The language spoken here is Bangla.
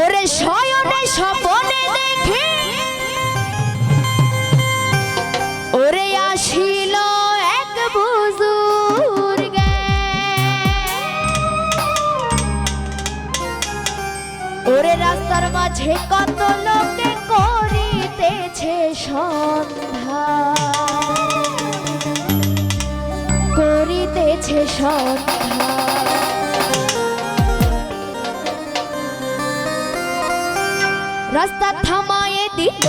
ওরে শয়নে স্বপনে দেখি। ওরে আসিল এক বুজুর ওরে রাস্তার মাঝে কত লোকে করিতেছে সন্ধ্যা। করিতেছে সন্ধ্যা। রাস্তা থামায়ে দিল।